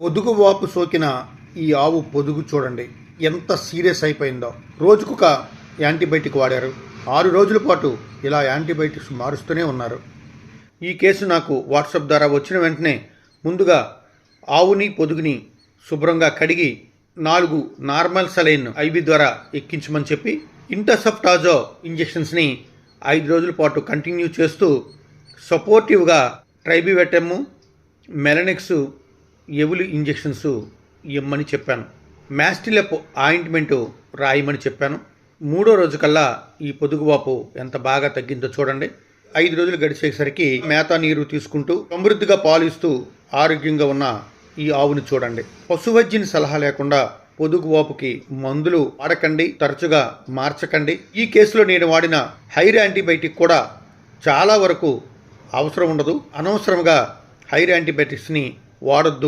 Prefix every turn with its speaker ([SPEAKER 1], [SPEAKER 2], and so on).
[SPEAKER 1] పొదుగు వాపు సోకిన ఈ ఆవు పొదుగు చూడండి. ఎంత సీరియస్ అయిపోయిందో. రోజుకొక యాంటీబయాటిక్ వాడారు. ఆరు రోజుల పాటు ఇలా యాంటీబయాటిక్స్ మారుస్తూనే ఉన్నారు. ఈ కేసు నాకు వాట్సాప్ ద్వారా వచ్చిన వెంటనే ముందుగా ఆవుని పొదుగుని శుభ్రంగా కడిగి నాలుగు నార్మల్ సలైన్ ఐవి ద్వారా ఎక్కించమని చెప్పి ఇంటర్సెప్టాజో ఇంజెక్షన్స్ని ఐదు రోజుల పాటు కంటిన్యూ చేస్తూ సపోర్టివ్గా ట్రైబివెటమ్ మెలనిక్స్ ఎవులు ఇంజెక్షన్స్ ఇమ్మని చెప్పాను. మ్యాస్టిలెప్ ఆయింట్మెంట్ రాయమని చెప్పాను. మూడో రోజు కల్లా ఈ పొదుగువాపు ఎంత బాగా తగ్గిందో చూడండి. ఐదు రోజులు గడిచేసరికి మేత నీరు తీసుకుంటూ సమృద్ధిగా పాలిస్తూ ఆరోగ్యంగా ఉన్న ఈ ఆవుని చూడండి. పశువైద్యుని సలహా లేకుండా పొదుగు వాపుకి మందులు వాడకండి తరచుగా మార్చకండి. ఈ కేసులో నేను వాడిన హైర్ యాంటీబయాటిక్ కూడా చాలా వరకు అవసరం ఉండదు. అనవసరంగా హైర్ యాంటీబయాటిక్స్ని వాడొద్దు.